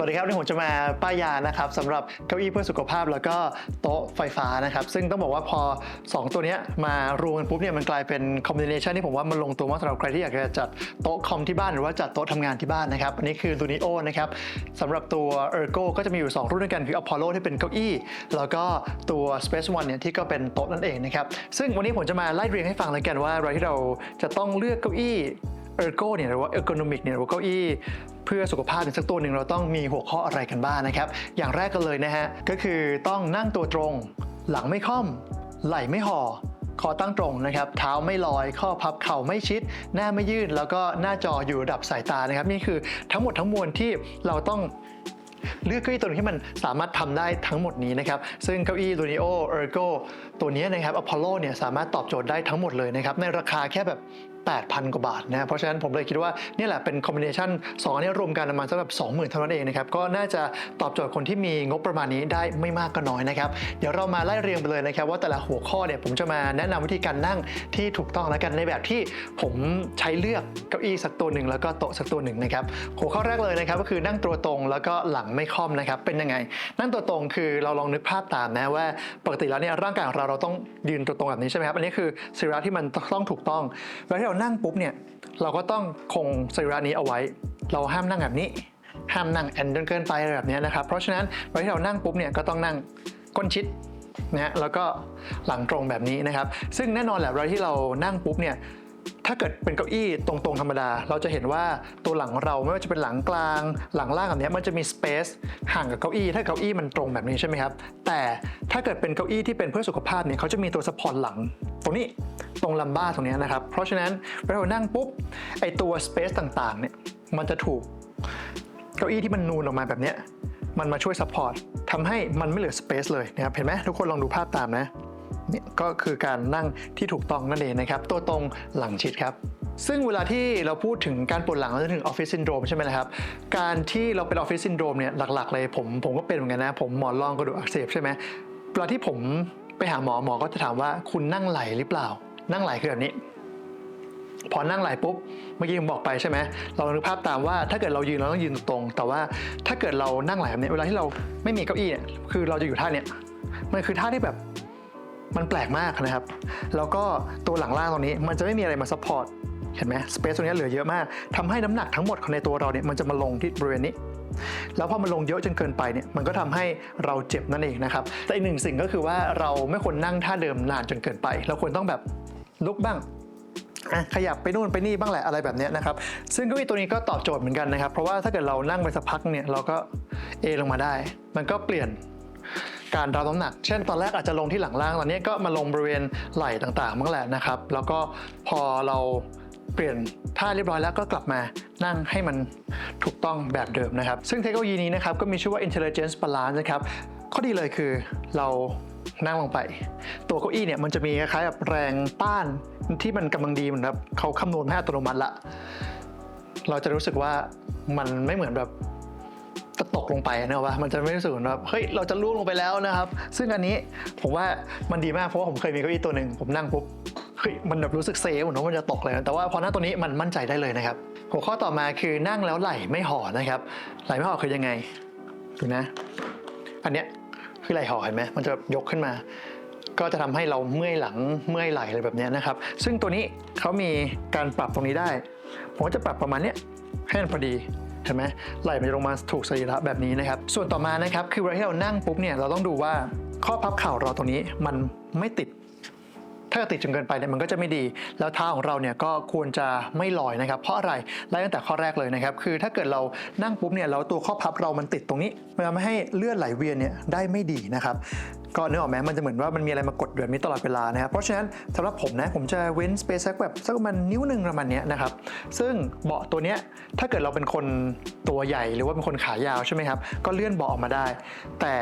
สวัสดีครับวันนี้ผมจะมาป้ายยานะครับสำหรับเก้าอี้เพื่อสุขภาพแล้วก็โต๊ะไฟฟ้านะครับ ซึ่งต้องบอกว่าพอ 2 ตัวนี้มารวมกันปุ๊บเนี่ยมันกลายเป็นคอมบิเนชันที่ผมว่ามันลงตัวมากสำหรับใครที่อยากจะจัดโต๊ะคอมที่บ้านหรือว่าจัดโต๊ะทำงานที่บ้านนะครับอันนี้คือ Lunio นะครับสำหรับตัว Ergo ก็จะมีอยู่ 2 รุ่นด้วยกันคือ Apollo ที่เป็นเก้าอี้ แล้วก็ตัว Space One เนี่ยที่ก็เป็นโต๊ะนั่นเองนะครับซึ่งวันนี้ผมจะมาไล่เรียงให้ฟังเลยกันว่าเวลาที่เราจะต้องเลือกเก้าอี้ เออร์โกเนี่ยหรือว่าเออร์โกนอมิกเนี่ยหรือว่าเก้าอี้เพื่อสุขภาพเนี่ยสักตัวหนึ่งเราต้องมีหัวข้ออะไรกันบ้างนะครับ อย่างแรกกันเลยนะฮะ ก็คือต้องนั่งตัวตรง หลังไม่ค่อม ไหล่ไม่ห่อคอตั้งตรงนะครับ เท้าไม่ลอย ข้อพับเข่าไม่ชิด หน้าไม่ยื่นแล้วก็หน้าจออยู่ระดับสายตานะครับ นี่คือทั้งหมดทั้งมวลที่เราต้องเลือกเก้าอี้ตัวหนึงที่มันสามารถทำได้ทั้งหมดนี้นะครับ ซึ่งเก้าอี้ Lunio Ergo ตัวนี้นะครับ Apollo เนี่ยสามารถตอบโจทย์ได้ทั้งหมดเลยนะครับ ในราคาแค่แบบ 8,000 กว่าบาทนะเพราะฉะนั้นผมเลยคิดว่านี่แหละเป็นคอมบิเนชันสองอันนี้รวมกันประมาณสักแบบ20,000เท่านั้นเองนะครับก็น่าจะตอบโจทย์คนที่มีงบประมาณนี้ได้ไม่มากก็น้อยนะครับเดี๋ยวเรามาไล่เรียงไปเลยนะครับว่าแต่ละหัวข้อเนี่ยผมจะมาแนะนำวิธีการนั่งที่ถูกต้องแล้วกันในแบบที่ผมใช้เลือกเก้าอี้สักตัวหนึ่งแล้วก็โต๊ะสักตัวหนึ่งนะครับหัวข้อแรกเลยนะครับก็คือนั่งตัวตรงแล้วก็หลังไม่ค่อมนะครับเป็นยังไง นั่งตัวตรงคือเราลองนึกภาพตามนะว่าปกติแล้วเนี่ยร่างกายของเราเราต้องยืนตัวตรงแบบนี้ใช่ไหมครับอันนี้คือสรีระที่มันต้องถูกต้องเวลาที่เรานั่งปุ๊บเนี่ยเราก็ต้องคงสรีระนี้เอาไว้ เราห้ามนั่งแบบนี้ ห้ามนั่งแอนจนเกินไปอะไรแบบนี้นะครับ เพราะฉะนั้นเวลาที่เรานั่งปุ๊บเนี่ยก็ต้องนั่งก้นชิดนะฮะแล้วก็หลังตรงแบบนี้นะครับ ซึ่งแน่นอนแหละเวลาที่เรานั่งปุ๊บเนี่ย ถ้าเกิดเป็นเก้าอี้ตรงๆธรรมดา เราจะเห็นว่าตัวหลังของเราไม่ว่าจะเป็นหลังกลาง หลังล่างแบบนี้มันจะมีสเปซห่างกับเก้าอี้ถ้าเก้าอี้มันตรงแบบนี้ใช่ไหมครับ แต่ถ้าเกิดเป็นเก้าอี้ที่เป็นเพื่อสุขภาพเนี่ยเขาจะมีตัวสปอร์ตหลัง ตรงนี้ตรงลัมบ้าตรงนี้นะครับ เพราะฉะนั้นเวลาเรานั่งปุ๊บไอตัวสเปซต่างๆเนี่ยมันจะถูกเก้าอี้ที่มันนูนออกมาแบบนี้มันมาช่วยซัพพอร์ตทำให้มันไม่เหลือสเปซเลยนะครับเห็นไหมทุกคนลองดูภาพตามนะ เนี่ยก็คือการนั่งที่ถูกต้องนั่นเองนะครับ ตัวตรงหลังชิดครับซึ่งเวลาที่เราพูดถึงการปวดหลังเราจะถึงออฟฟิศซินโดรมใช่ไหมล่ะครับ การที่เราเป็นออฟฟิศซินโดรมเนี่ยหลักๆเลยผมผมก็เป็นเหมือนกันนะ ผมหมอนรองกระดูกอักเสบใช่ไหมเวลาที่ผมไปหาหมอหมอก็จะถามว่าคุณนั่งไหลหรือเปล่า นั่งไหลคือแบบนี้ พอนั่งไหลปุ๊บเมื่อกี้ผมบอกไปใช่ไหมเราลองนึกภาพตามว่าถ้าเกิดเรายืนเราต้องยืนตรง แต่ว่าถ้าเกิดเรานั่งไหลแบบนี้เวลาที่เราไม่มีเก้าอี้เนี่ยคือเราจะอยู่ท่าเนี้ยมันคือท่าที่แบบ มันแปลกมากนะครับ แล้วก็ตัวหลังล่างตรงนี้มันจะไม่มีอะไรมาซัพพอร์ตเห็นไหมสเปซตรงนี้เหลือเยอะมากทำให้น้ำหนักทั้งหมดของในตัวเราเนี่ยมันจะมาลงที่บริเวณนี้ แล้วพอมันลงเยอะจนเกินไปเนี่ยมันก็ทำให้เราเจ็บนั่นเองนะครับ แต่อีกหนึ่งสิ่งก็คือว่าเราไม่ควรนั่งท่าเดิมนานจนเกินไปเราควรต้องแบบลุกบ้างขยับไปนู่นไปนี่บ้างแหละอะไรแบบนี้นะครับ ซึ่งเก้าอี้ตัวนี้ก็ตอบโจทย์เหมือนกันนะครับ เพราะว่าถ้าเกิดเรานั่งไปสักพักเนี่ยเราก็เอลงมาได้ มันก็เปลี่ยน การรับน้ำหนัก เช่นตอนแรกอาจจะลงที่หลังล่างตอนนี้ก็มาลงบริเวณไหล่ต่างๆบ้างแหละนะครับ แล้วก็พอเราเปลี่ยนท่าเรียบร้อยแล้วก็กลับมานั่งให้มันถูกต้องแบบเดิมนะครับ ซึ่งเทคโนโลยีนี้นะครับก็มีชื่อว่า intelligence balance นะครับข้อดีเลยคือเรานั่งลงไป ตัวเก้าอี้เนี่ยมันจะมีคล้ายๆกับแรงต้านที่มันกำลังดีเหมือนแบบเขาคำนวณให้อัตโนมัติละ เราจะรู้สึกว่ามันไม่เหมือนแบบ ตกลงไปนะว่ามันจะไม่รู้สึกเหมือนแบบเฮ้ยเราจะล่วงลงไปแล้วนะครับ ซึ่งอันนี้ผมว่ามันดีมากเพราะว่าผมเคยมีเก้าอี้ตัวหนึ่งผมนั่งปุ๊บเฮ้ยมันแบบรู้สึกเซฟเหมือนว่ามันจะตกเลย แต่ว่าพอนั่งตัวนี้มันมั่นใจได้เลยนะครับ หัวข้อต่อมาคือนั่งแล้วไหล่ไม่ห่อนะครับ ไหล่ไม่ห่อคือยังไงดูนะ อันเนี้ยคือไหล่ห่อเห็นไหมมันจะยกขึ้นมา ก็จะทำให้เราเมื่อยหลังเมื่อยไหล่อะไรแบบนี้นะครับ ซึ่งตัวนี้เขามีการปรับตรงนี้ได้ ผมจะปรับประมาณเนี้ยให้มันพอดี เห็นไหมไหล่มันจะลงมาถูกสรีระแบบนี้นะครับ ส่วนต่อมานะครับคือเวลาที่เรานั่งปุ๊บเนี่ยเราต้องดูว่าข้อพับเข่าเราตรงนี้มันไม่ติดถ้าติดจนเกินไปเนี่ยมันก็จะไม่ดี แล้วเท้าของเราเนี่ยก็ควรจะไม่ลอยนะครับ เพราะอะไรไล่ตั้งแต่ข้อแรกเลยนะครับ คือถ้าเกิดเรานั่งปุ๊บเนี่ยแล้วตัวข้อพับเรามันติดตรงนี้มันทำให้เลือดไหลเวียนเนี่ยได้ไม่ดีนะครับ ก็เนึกอออกไหมมันจะเหมือนว่ามันมีอะไรมากดแบบนี้ตลอดเวลานะครับเพราะฉะนั้นสำหรับผมนะผมจะเว้นสเปซสักแบบสักประมาณนิ้วหนึ่งประมาณนี้นะครับซึ่งเบาะตัวเนี้ยถ้าเกิดเราเป็นคนตัวใหญ่หรือว่าเป็นคนขายาวใช่ไหมครับก็เลื่อนเบาะออกมาได้ แต่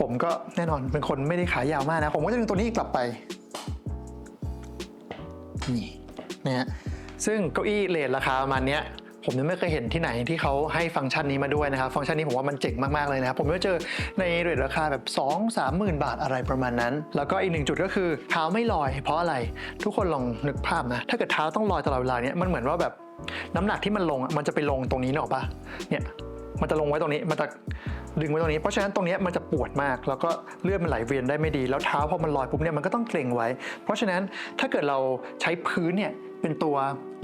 ผมก็แน่นอนเป็นคนไม่ได้ขายาวมากนะ ผมก็จะดึงตัวนี้กลับไปนี่นะฮะซึ่งเก้าอี้เลทราคาประมาณเนี้ย ผมยังไม่เคยเห็นที่ไหนที่เขาให้ฟังก์ชันนี้มาด้วยนะครับ ฟังก์ชันนี้ผมว่ามันเจ๋งมาก ๆ เลยนะครับ ผมไม่เจอในเรทราคาแบบ 2 3 0 0 0 0 บาทอะไรประมาณนั้น แล้วก็อีกหนึ่งจุดก็คือเท้าไม่ลอย เพราะอะไร ทุกคนลองนึกภาพนะ ถ้าเกิดเท้าต้องลอยตลอดเวลาเนี้ยมันเหมือนว่าแบบน้ำหนักที่มันลงอะมันจะไปลงตรงนี้เนอะปะเนี่ยมันจะลงไว้ตรงนี้มันจะ ดึงไว้ตรงนี้ เพราะฉะนั้นตรงนี้มันจะปวดมาก แล้วก็เลือดมันไหลเวียนได้ไม่ดี แล้วเท้าพอมันลอยปุ๊บเนี่ยมันก็ต้องเกร็งไว้ เพราะฉะนั้นถ้าเกิดเราใช้พื้นเนี่ยเป็นตัว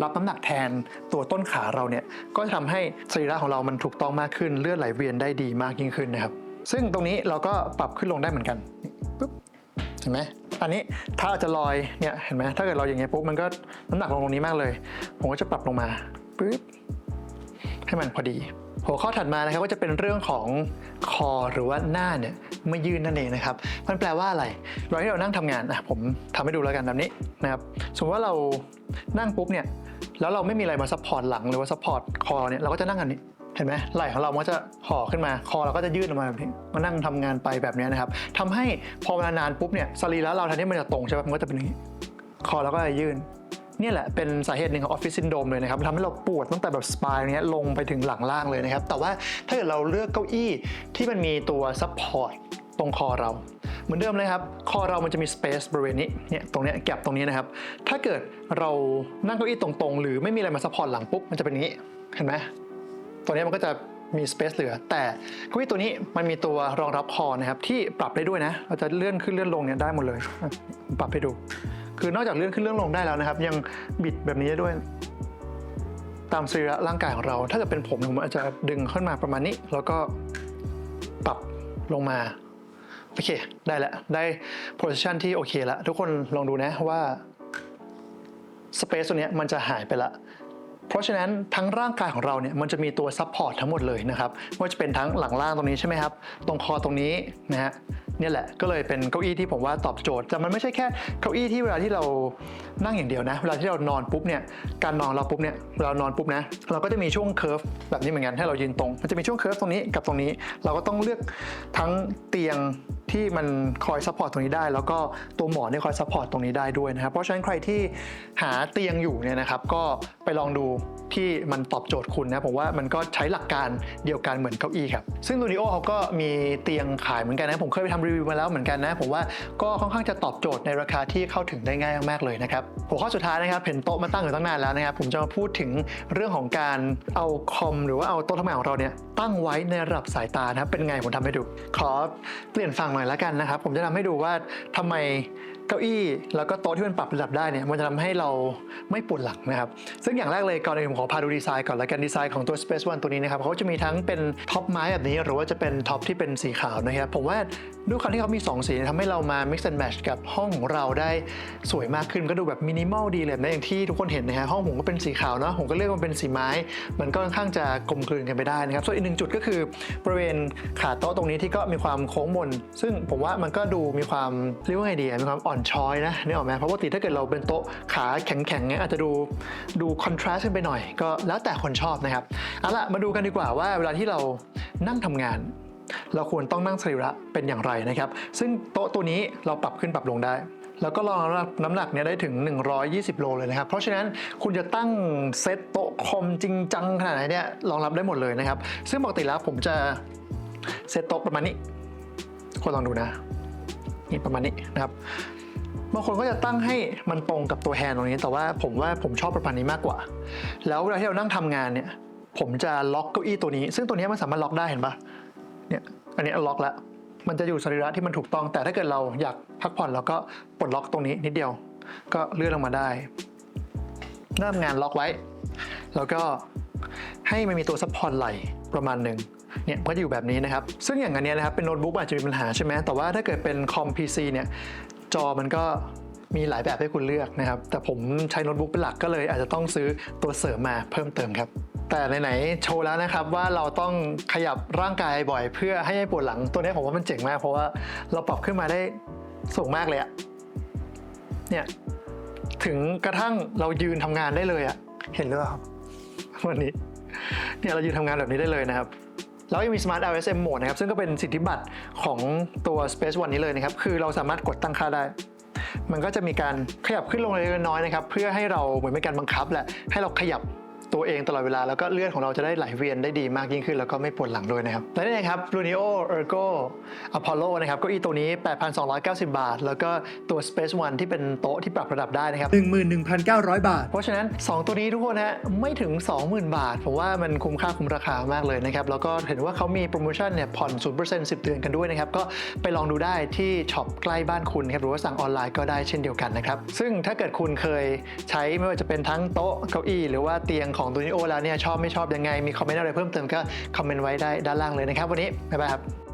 รับน้ำหนักแทนตัวต้นขาเราเนี่ยก็จะทำให้สรีระของเรามันถูกต้องมากขึ้น เลือดไหลเวียนได้ดีมากยิ่งขึ้นนะครับ ซึ่งตรงนี้เราก็ปรับขึ้นลงได้เหมือนกันปุ๊บเห็นไหมอันนี้ถ้าจะลอยเนี่ยเห็นไหมถ้าเกิดเราอย่างเงี้ยปุ๊บมันก็น้ำหนักลงตรงนี้มากเลย ผมก็จะปรับลงมาปุ๊บให้มันพอดี หัวข้อถัดมานะครับก็จะเป็นเรื่องของคอหรือว่าหน้าเนี่ยไม่ยืนนั่นเองนะครับ มันแปลว่าอะไรเวลาที่เรานั่งทำงานอะผมทำให้ดูแล้วกันแบบนี้นะครับสมมติว่าเรานั่งปุ๊บเนี่ยแล้วเราไม่มีอะไรมาซัพพอร์ตหลังหรือว่าซัพพอร์ตคอเนี่ยเราก็จะนั่งกันนี้เห็นไหมไหล่ของเรามันก็จะห่อขึ้นมา คอเราก็จะยืดออกมาแบบนี้มานั่งทำงานไปแบบนี้นะครับทำให้พอเวลานานปุ๊บเนี่ยสรีระเราแทนทีมันจะตรงใช่ไหมมันก็จะเป็นอย่างนี้คอเราก็จะยื่น เนี่ยแหละเป็นสาเหตุหนึ่งของออฟฟิศซินโดมเลยนะครับทำให้เราปวดตั้งแต่แบบสปายเนี้ยลงไปถึงหลังล่างเลยนะครับแต่ว่าถ้าเกิดเราเลือกเก้าอี้ที่มันมีตัวซัพพอร์ตตรงคอเราเหมือนเดิมเลยครับ คอเรามันจะมีสเปซบริเวณนี้ เนี่ย ตรงเนี้ยแก็บตรงนี้นะครับ ถ้าเกิดเรานั่งเก้าอี้ตรงๆ หรือไม่มีอะไรมาซัพพอร์ตหลังปุ๊บ มันจะเป็นอย่างนี้ เห็นไหม ตัวนี้มันก็จะมีสเปซเหลือ แต่เก้าอี้ตัวนี้มันมีตัวรองรับคอนะครับ ที่ปรับได้ด้วยนะ เราจะเลื่อนขึ้นเลื่อนลงเนี่ยได้หมดเลย ปรับให้ดู คือนอกจากเลื่อนขึ้นเลื่อนลงได้แล้วนะครับ ยังบิดแบบนี้ได้ด้วย ตามสรีระร่างกายของเรา ถ้าเกิดเป็นผมผมอาจจะดึงขึ้นมาประมาณนี้ แล้วก็ปรับลงมาโอเคได้แล้วได้ position ที่โอเคแล้วทุกคนลองดูนะว่าสเปซตัวนี้มันจะหายไปละ เพราะฉะนั้นทั้งร่างกายของเราเนี่ยมันจะมีตัวซัพพอร์ตทั้งหมดเลยนะครับไม่ว่าจะเป็นทั้งหลังล่างตรงนี้ใช่ไหมครับ ตรงคอตรงนี้นะฮะนี่แหละก็เลยเป็นเก้าอี้ที่ผมว่าตอบโจทย์ แต่มันไม่ใช่แค่เก้าอี้ที่เวลาที่เรานั่งอย่างเดียวนะ เวลาที่เรานอนปุ๊บเนี่ยการนอนเราปุ๊บเนี่ยเวลาเรานอนปุ๊บนะเราก็จะมีช่วงเคิร์ฟแบบนี้เหมือนกันให้เรายืนตรง มันจะมีช่วงเคิร์ฟตรงนี้กับตรงนี้ เราก็ต้องเลือกทั้งเตียง ที่มันคอยซัพพอร์ตตรงนี้ได้ แล้วก็ตัวหมอนที่คอยซัพพอร์ตตรงนี้ได้ด้วยนะครับ เพราะฉะนั้นใครที่หาเตียงอยู่เนี่ยนะครับ ก็ไปลองดูที่มันตอบโจทย์คุณนะผมว่ามันก็ใช้หลักการเดียวกันเหมือนเก้าอี้ครับ ซึ่งลูนิโอเขาก็มีเตียงขายเหมือนกันนะผมเคยไปทำรีวิวมาแล้วเหมือนกันนะ ผมว่าก็ค่อนข้างจะตอบโจทย์ในราคาที่เข้าถึงได้ง่ายมากๆเลยนะครับหัวข้อสุดท้ายนะครับเห็นโต๊ะมาตั้งอยู่ตั้งนานแล้วนะครับผมจะมาพูดถึงเรื่องของการเอาคอมหรือว่าเอาโต๊ะทำงานของเราเนี่ยตั้งไว้ในระดับสายตานะครับเป็นไงผมทำให้ดูขอเปลี่ยนฝั่งหน่อยละกันนะครับ ผมจะทำให้ดูว่าทำไม เก้าอี้แล้วก็โต๊ะที่มันปรับระดับได้เนี่ยมันจะทำให้เราไม่ปวดหลังนะครับซึ่งอย่างแรกเลยก่อนอื่นผมขอพาดูดีไซน์ก่อนแล้วกันดีไซน์ของตัว Space One ตัวนี้นะครับเขาจะมีทั้งเป็นท็อปไม้แบบนี้ หรือว่าจะเป็นท็อปที่เป็นสีขาวนะครับผมว่าด้วยความที่เขามี 2 สีทำให้เรามา mix and match กับห้องของเราได้สวยมากขึ้นก็ดูแบบมินิมอลดีเลยนะอย่างที่ทุกคนเห็นนะฮะห้องผมก็เป็นสีขาวเนาะผมก็เลือกมันเป็นสีไม้ มันก็ค่อนข้างจะกลมกลืนกันไปได้นะครับส่วนอีกหนึ่งจุดก็คือบริเวณขาโต๊ะตรงนี้ที่ก็มีความโค้งมน ซึ่งผมว่ามันก็ดูมีความเรียกว่าไงดีมีความอ่อนช้อยนะนึกออกไหมเพราะปกติถ้าเกิดเราเป็นโต๊ะขาแข็งๆเนี่ยอาจจะดูดูคอนทราสต์กันไปหน่อย ก็แล้วแต่คนชอบนะครับเอาล่ะมาดูกันดีกว่าว่าเวลาที่เรานั่งทำงาน เราควรต้องนั่งสรีระเป็นอย่างไรนะครับ ซึ่งโต๊ะตัวนี้เราปรับขึ้นปรับลงได้แล้วก็รองรับน้ำหนักเนี่ยได้ถึง 120 โลเลยนะครับ เพราะฉะนั้นคุณจะตั้งเซตโต๊ะคอมจริงจังขนาดไหนเนี่ยรองรับได้หมดเลยนะครับ ซึ่งปกติแล้วผมจะเซตโต๊ะประมาณนี้คนลองดูนะนี่ประมาณนี้นะครับ บางคนก็จะตั้งให้มันตรงกับตัวแฮนด์ตรงนี้ แต่ว่าผมว่าผมชอบประมาณนี้มากกว่า แล้วเวลาที่เรานั่งทำงานเนี่ย ผมจะล็อกเก้าอี้ตัวนี้ ซึ่งตัวนี้มันสามารถล็อกได้เห็นปะเนี่ย อันนี้ล็อกแล้ว มันจะอยู่สรีระที่มันถูกต้อง แต่ถ้าเกิดเราอยากพักผ่อนเราก็ปลดล็อกตรงนี้นิดเดียว ก็เลื่อนลงมาได้เริ่มงานล็อกไว้ แล้วก็ให้มันมีตัวซัพพอร์ตไหลประมาณหนึ่งเนี่ยก็จะอยู่แบบนี้นะครับ ซึ่งอย่างอันนี้นะครับเป็นโน้ตบุ๊กอาจจะมีปัญหาใช่ไหมแต่ว่าถ้าเกิดเป็นคอม PC เนี่ย จอมันก็มีหลายแบบให้คุณเลือกนะครับ แต่ผมใช้โน้ตบุ๊กเป็นหลักก็เลยอาจจะต้องซื้อตัวเสริมมาเพิ่มเติมครับ แต่ไหนๆโชว์แล้วนะครับว่าเราต้องขยับร่างกายบ่อย เพื่อให้ไม่ปวดหลังตัวนี้ผมว่ามันเจ๋งมาก เพราะว่าเราปรับขึ้นมาได้สูงมากเลยอะเนี่ยถึงกระทั่งเรายืนทำงานได้เลยอะเห็นหรือเปล่าครับวันนี้เนี่ยเรายืนทำงานแบบนี้ได้เลยนะครับ แล้วยังมี Smart LSM Mode นะครับ ซึ่งก็เป็นสิทธิบัตรของตัว Space One นี้เลยนะครับ คือเราสามารถกดตั้งค่าได้ มันก็จะมีการขยับขึ้นลงเล็กน้อยนะครับ เพื่อให้เราเหมือนเป็นการบังคับแหละ ให้เราขยับ ตัวตัวเองตลอดเวลา แล้วก็เลือดของเราจะได้ไหลเวียนได้ดีมากยิ่งขึ้น แล้วก็ไม่ปวดหลังด้วยนะครับ และนี่นะครับ Lunio Ergo Apollo นะครับเก้าอี้ตัวนี้ 8,290 บาท แล้วก็ตัว Space One ที่เป็นโต๊ะที่ปรับระดับได้นะครับ11,900 บาท เพราะฉะนั้น 2 ตัวนี้ทุกคนฮะไม่ถึง 20,000 บาท ผมว่ามันคุ้มค่าคุ้มราคามากเลยนะครับแล้วก็เห็นว่าเขามีโปรโมชั่นเนี่ยผ่อน 0% 10 เดือนกันด้วยนะครับก็ไปลองดูได้ที่ช็อปใกล้บ้านคุณครับหรือว่าสั่งออนไลน์ก็ได้เช่นเดียวกันนะครับซึ่งถ้าเกิดคุณเคยใช้ไม่ว่าจะเป็นทั้งโต๊ะเก้าอี้หรือว่าเตียงของตัวนิโอแล้วเนี่ยชอบไม่ชอบยังไงมีคอมเมนต์อะไรเพิ่มเติมก็คอมเมนต์ไว้ได้ด้านล่างเลยนะครับ วันนี้บ๊ายบายครับ